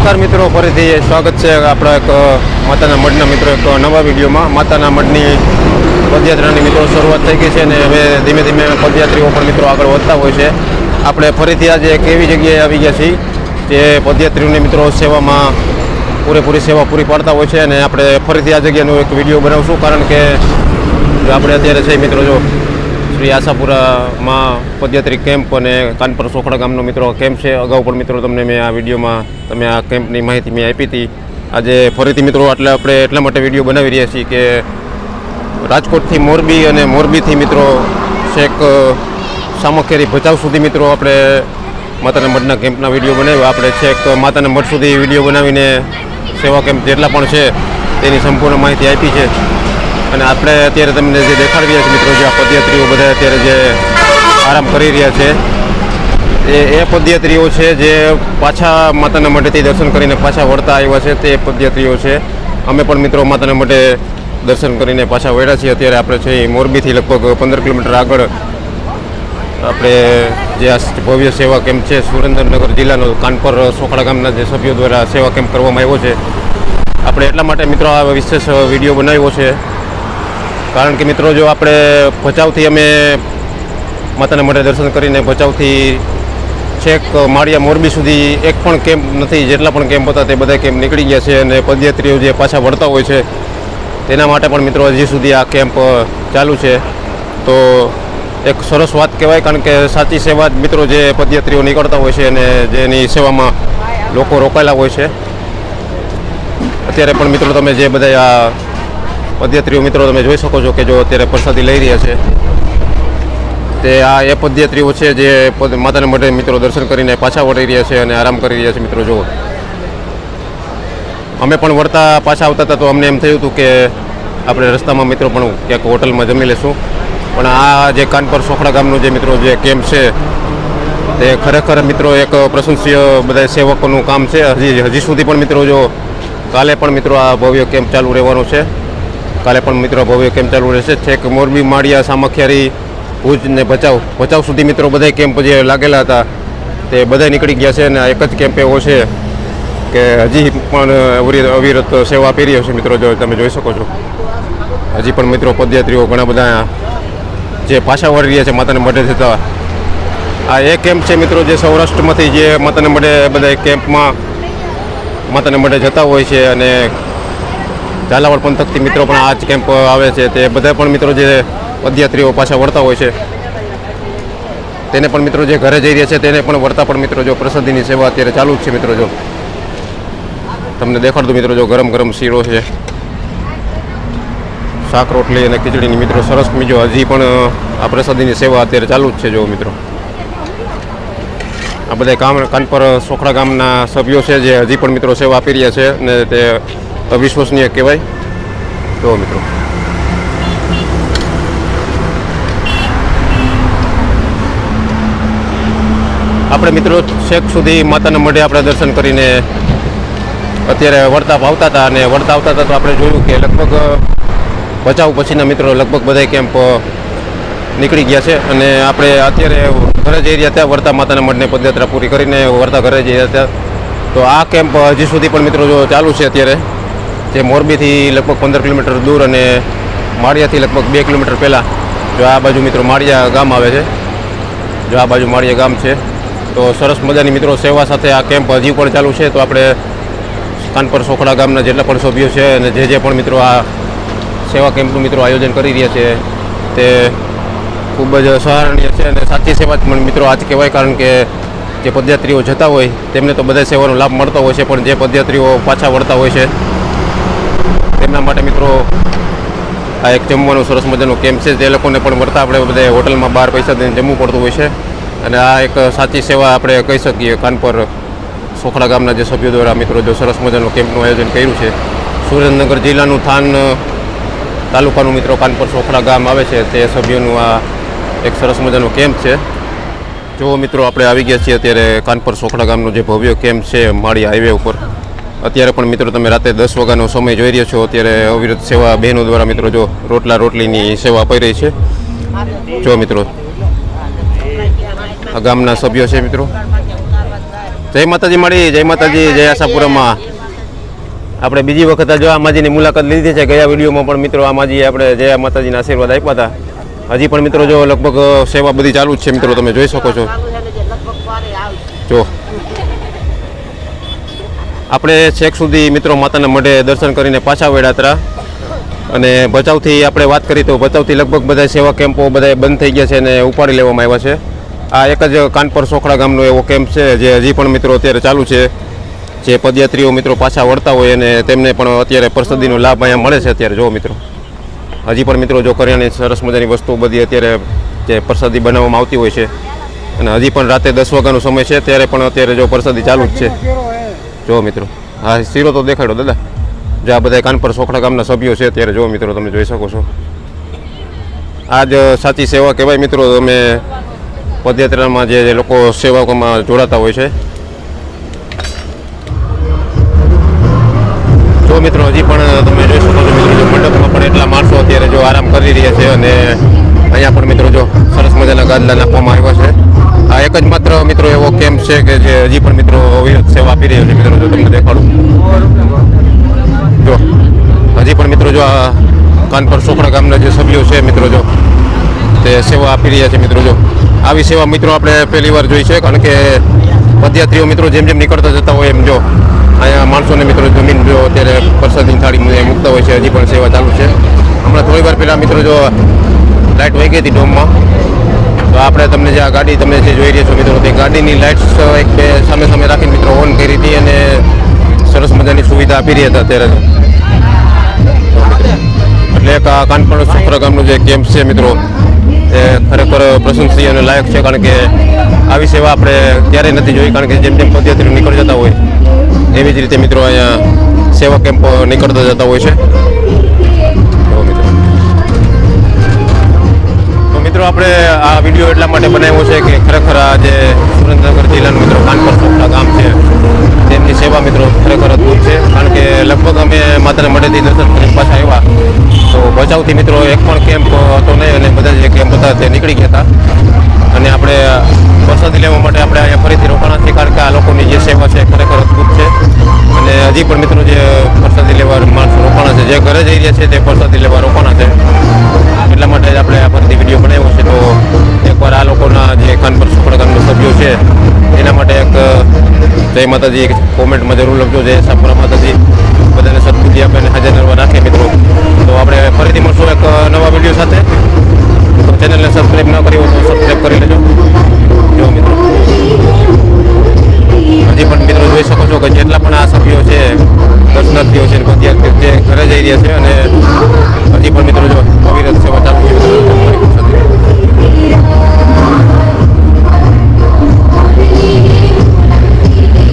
નમસ્કાર મિત્રો, ફરીથી સ્વાગત છે આપણા એક માતાના મઢના મિત્રો એક નવા વિડીયોમાં. માતાના મઢની પદયાત્રાની મિત્રો શરૂઆત થઈ ગઈ છે અને હવે ધીમે ધીમે પદયાત્રીઓ પણ મિત્રો આગળ વધતા હોય છે. આપણે ફરીથી આજે એક એવી જગ્યાએ આવી ગયા છીએ જે પદયાત્રીઓની મિત્રો સેવામાં પૂરેપૂરી સેવા પૂરી પાડતા હોય છે અને આપણે ફરીથી આ જગ્યાનો એક વીડિયો બનાવશું. કારણ કે આપણે અત્યારે છે મિત્રો, જો શ્રી આશાપુરામાં પદયાત્રી કેમ્પ અને કાનપર સોખડા ગામનો મિત્રો કેમ્પ છે. અગાઉ પણ મિત્રો તમને મેં આ વિડીયોમાં તમે આ કેમ્પની માહિતી મેં આપી હતી. આજે ફરીથી મિત્રો એટલે આપણે એટલા માટે વીડિયો બનાવી રહ્યા છીએ કે રાજકોટથી મોરબી અને મોરબીથી મિત્રો અ, સામખેરી ભચાઉ સુધી મિત્રો આપણે માતાના મઢના કેમ્પના વીડિયો બનાવ્યો. આપણે છેક માતાના મઢ સુધી વીડિયો બનાવીને સેવા કેમ્પ જેટલા પણ છે તેની સંપૂર્ણ માહિતી આપી છે. અને આપણે અત્યારે તમને જે દેખાડી રહ્યા છે મિત્રો, જે આ પદયાત્રીઓ બધા અત્યારે જે આરામ કરી રહ્યા છે, એ એ પદયાત્રીઓ છે જે પાછા માતાના મઢેથી દર્શન કરીને પાછા વળતા આવ્યા છે, તે પદયાત્રીઓ છે. અમે પણ મિત્રો માતાના મઢે દર્શન કરીને પાછા વળ્યા છીએ. અત્યારે આપણે છે મોરબીથી લગભગ પંદર કિલોમીટર આગળ આપણે જે આ ભવ્ય સેવા કેમ્પ છે, સુરેન્દ્રનગર જિલ્લાનો કાનપર સોખડા ગામના જે સભ્યો દ્વારા સેવા કેમ્પ કરવામાં આવ્યો છે. આપણે એટલા માટે મિત્રો આ વિશેષ વીડિયો બનાવ્યો છે. કારણ કે મિત્રો, જો આપણે ભચાઉથી અમે માતાના મઢે દર્શન કરીને ભચાઉથી છેક માળિયા મોરબી સુધી એક પણ કેમ્પ નથી, જેટલા પણ કેમ્પ હતા તે બધા કેમ્પ નીકળી ગયા છે અને પદયાત્રીઓ જે પાછા વળતા હોય છે, તેના માટે પણ મિત્રો હજી સુધી આ કેમ્પ ચાલુ છે. તો એક સરસ વાત કહેવાય, કારણ કે સાચી સેવા મિત્રો જે પદયાત્રીઓ નીકળતા હોય છે અને જેની સેવામાં લોકો રોકાયેલા હોય છે. અત્યારે પણ મિત્રો તમે જે બધા આ પદયાત્રીઓ મિત્રો તમે જોઈ શકો છો કે જો અત્યારે પ્રસાદી લઈ રહ્યા છે. તે આ એ પદયાત્રીઓ છે જે માતાના મઢે મિત્રો દર્શન કરીને પાછા વળી રહ્યા છે અને આરામ કરી રહ્યા છે મિત્રો, જુઓ. અમે પણ વળતા પાછા આવતા હતા તો અમને એમ થયું હતું કે આપણે રસ્તામાં મિત્રો પણ ક્યાંક હોટલમાં જમી લેશું. પણ આ જે કાનપર સોખડા ગામનું જે મિત્રો જે કેમ્પ છે, તે ખરેખર મિત્રો એક પ્રશંસીય બધા સેવકોનું કામ છે. હજી હજી સુધી પણ મિત્રો જો કાલે પણ મિત્રો આ ભવ્ય કેમ્પ ચાલુ રહેવાનો છે. કાલે પણ મિત્રો ભવ્ય કેમ્પ ચાલુ રહેશે. છેક મોરબી, માળિયા, સામખિયારી, ભુજ ને ભચાઉ. ભચાઉ સુધી મિત્રો બધા કેમ્પ જે લાગેલા હતા તે બધા નીકળી ગયા છે અને એક જ કેમ્પ એવો છે કે હજી પણ અવિરત સેવા આપી રહ્યો છે મિત્રો, જો તમે જોઈ શકો છો. હજી પણ મિત્રો પદયાત્રીઓ ઘણા બધા જે પાછા વળી રહ્યા છે માતાને મઢે જતા. આ એ કેમ્પ છે મિત્રો જે સૌરાષ્ટ્રમાંથી જે માતાને મઢે બધા કેમ્પમાં માતાને મઢે જતા હોય છે અને ઝાલાવાડ પંથકથી મિત્રો પણ આ કેમ્પ આવે છે. તે બધા પણ મિત્રો જે પદયાત્રીઓ પાછા વળતા હોય છે, તેને પણ મિત્રો જે ઘરે જઈ રહ્યા છે, તેને પણ વળતા પણ મિત્રો જો પ્રસાદીની સેવા અત્યારે ચાલુ જ છે મિત્રો જો. તમને દેખાડતું મિત્રો જો ગરમ ગરમ શીરો છે. શાક રોટલી અને ખીચડીની મિત્રો સરસ બીજો હજી પણ, આ પ્રસાદીની સેવા અત્યારે ચાલુ જ છે જો મિત્રો. આ બધા કામ કાનપર સોખડા ગામના સભ્યો છે જે હજી પણ મિત્રો સેવા આપી રહ્યા છે અને તે અવિશ્વસનીય કહેવાય. જો મિત્રો. આપણે મિત્રો છેક સુધી માતાના મઢે આપણે દર્શન કરીને અત્યારે વળતા આવતા હતા અને વળતા આવતા હતા તો આપણે જોયું કે લગભગ, બચાવ પછીના મિત્રો લગભગ બધા કેમ્પ નીકળી ગયા છે અને આપણે અત્યારે ઘરે જઈ રહ્યા હતા વળતા માતાના મઢને પદયાત્રા પૂરી કરીને, વળતા ઘરે જઈ રહ્યા હતા. તો આ કેમ્પ હજી સુધી પણ મિત્રો જો ચાલુ છે અત્યારે. જે મોરબીથી લગભગ પંદર કિલોમીટર દૂર અને માળિયાથી લગભગ બે કિલોમીટર પહેલાં જો આ બાજુ મિત્રો માળિયા ગામ આવે છે. જો આ બાજુ માળિયા ગામ છે. તો સરસ મજાની મિત્રો સેવા સાથે આ કેમ્પ હજી પણ ચાલુ છે. તો આપણે કાનપર સોખડા ગામના જેટલા પણ સભ્યો છે અને જે જે પણ મિત્રો આ સેવા કેમ્પનું મિત્રો આયોજન કરી રહ્યા છે તે ખૂબ જ સહારણીય છે અને સાચી સેવા પણ મિત્રો આજ કહેવાય કારણ કે જે પદયાત્રીઓ જતા હોય તેમને તો બધા સેવાનો લાભ મળતો હોય છે, પણ જે પદયાત્રીઓ પાછા વળતા હોય છે તેમના માટે મિત્રો આ એક જમવાનું સરસ મજાનું કેમ્પ છે તે લોકોને પણ વળતા આપણે બધા હોટલમાં બહાર પૈસા દઈને જમવું પડતું હોય છે. અને આ એક સાચી સેવા આપણે કહી શકીએ કાનપર સોખડા ગામના જે સભ્યો દ્વારા મિત્રો જો સરસ મજાનું કેમ્પનું આયોજન કર્યું છે. સુરેન્દ્રનગર જિલ્લાનું થાન તાલુકાનું મિત્રો કાનપર સોખડા ગામ આવે છે. તે સભ્યોનું આ એક સરસ મજાનો કેમ્પ છે. જો મિત્રો, આપણે આવી ગયા છીએ અત્યારે કાનપર સોખડા ગામનો જે ભવ્ય કેમ્પ છે માળી હાઈવે ઉપર. અત્યારે પણ મિત્રો તમે રાતે દસ વાગ્યાનો સમય જોઈ રહ્યા છો. અત્યારે અવિરત સેવા બહેનો દ્વારા મિત્રો જો રોટલા રોટલીની સેવા અપાઈ રહી છે. જો મિત્રો, આ ગામના સભ્યો છે મિત્રો. જય માતાજી મળી, જય માતાજી, જય આશાપુરામાં. આપણે બીજી વખત જો આ માજીની મુલાકાત લીધી છે. ગયા વિડીયોમાં પણ મિત્રો આ માજીએ આપણે જય માતાજીના આશીર્વાદ આપ્યા હતા. હજી પણ મિત્રો જો લગભગ સેવા બધી ચાલુ જ છે. મિત્રો તમે જોઈ શકો છો. જો આપણે છેક સુધી મિત્રો માતાના મઢે દર્શન કરીને પાછા વળ્યા અને ભચાઉથી આપણે વાત કરી તો ભચાઉથી લગભગ બધા સેવા કેમ્પો બધા બંધ થઈ ગયા છે અને ઉપાડી લેવામાં આવ્યા છે. આ એક જ કાનપર સોખડા ગામનો એવો કેમ્પ છે જે હજી પણ મિત્રો અત્યારે ચાલુ છે. જે પદયાત્રીઓ મિત્રો પાછા વળતા હોય અને તેમને પણ અત્યારે પ્રસદીનો લાભ અહીંયા મળે છે અત્યારે. જો મિત્રો, હજી પણ મિત્રો જો કરિયાની સરસ મજાની વસ્તુઓ બધી અત્યારે જે પ્રસાદી બનાવવામાં આવતી હોય છે. અને હજી પણ રાતે દસ વાગ્યાનો સમય છે, ત્યારે પણ અત્યારે જો પ્રસાદી ચાલુ જ છે. જો મિત્રો હા શીરો તો દેખાડો દાદા. જે આ બધા કાનપર સોખડા ગામના સભ્યો છે ત્યારે જો મિત્રો તમે જોઈ શકો છો. આ જ સાચી સેવા કહેવાય મિત્રો તમે પદયાત્રામાં જે લોકો સેવાકોમાં જોડાતા હોય છે. જો મિત્રો, હજી પણ તમે જોઈ શકો છો મિત્રો મંડપમાં પણ એટલા માણસો અત્યારે જો આરામ કરી રહ્યા છે અને અહીંયા પણ મિત્રો જો સરસ મજાના ગાદલા નાખવામાં આવ્યા છે. એક જ માત્ર મિત્રો એવો કેમ્પ છે કે જે હજી પણ મિત્રો અવિરત સેવા આપી રહ્યો છે? મિત્રો, જો તમને દેખાડું. જો, હજી પણ મિત્રો જો આ કાનપર સોખડા ગામના જે સભ્યો છે, મિત્રો જો, તે સેવા આપી રહ્યા છે, મિત્રો જો. આવી સેવા મિત્રો આપણે પહેલી વાર જોઈ છે, કારણ કે પદયાત્રીઓ મિત્રો જેમ જેમ નીકળતા જતા હોય એમ જો, અહીંયા માણસોને મિત્રો જમીન જો અત્યારે પ્રસાદની થાળી મૂકતા હોય છે, હજી પણ સેવા ચાલુ છે. હમણાં થોડી વાર પહેલાં મિત્રો જો લાઇટ વહી ગઈ હતી ડોમમાં તો આપણે તમને જે આ ગાડી તમે જે જોઈ રહ્યા છો મિત્રો તે ગાડીની લાઇટ્સ એક બે સામે સામે રાખીને મિત્રો ઓન કરી હતી અને સરસ મજાની સુવિધા આપી રહ્યા હતા અત્યારે તો. તો મિત્રો, એટલે એક આ કાનપણ સુખરા ગામનું જે કેમ્પ છે મિત્રો એ ખરેખર પ્રશંસનીય અને લાયક છે કારણ કે આવી સેવા આપણે ક્યારેય નથી જોઈ કારણ કે જેમ જેમ પદયાત્રીઓ નીકળી જતા હોય એવી જ રીતે મિત્રો અહીંયા સેવા કેમ્પ નીકળતા જતા હોય છે મિત્રો, આપણે આ વીડિયો એટલા માટે બનાવ્યો છે કે ખરેખર આ જે સુરેન્દ્રનગર જિલ્લાનું મિત્રો કાનપર સોખડા ગામ છે, તેમની સેવા મિત્રો ખરેખર અદભુત છે. કારણ કે લગભગ અમે માત્ર મઢેથી દર્શન કરીને પાછા આવ્યા. તો ભચાઉથી મિત્રો એક પણ કેમ્પ હતો નહીં અને બધા જે કેમ્પ હતા તે નીકળી ગયા હતા. અને આપણે પ્રસાદી લેવા માટે આપણે અહીંયા ફરીથી રોકાણા છીએ કારણ કે આ લોકોની જે સેવા છે ખરેખર અદભુત છે. અને હજી પણ મિત્રો જે પ્રસાદી લેવા માણસો રોકાણા છે, જે ઘરે જઈ રહ્યા છે તે પ્રસાદી લેવા રોકાણા છે. એટલા માટે જ આપણે આ ફરીથી વીડિયો બનાવ્યો છે. તો એકવાર આ લોકોના જે કાનપર સુખડા ગામના સભ્યો છે, એના માટે એક, જય માતાજી એક કોમેન્ટમાં જરૂર લખજો. જય સાપુરા માતાજી. બધાને સદબુદ્ધિ આપે અને હાજર નરવા રાખે મિત્રો. તો આપણે ફરીથી મળશું એક નવા વીડિયો સાથે. તો ચેનલને સબસ્ક્રાઈબ ન કરી હોય તો સબસ્ક્રાઈબ કરી લેજો. જો મિત્રો. હજી પણ મિત્રો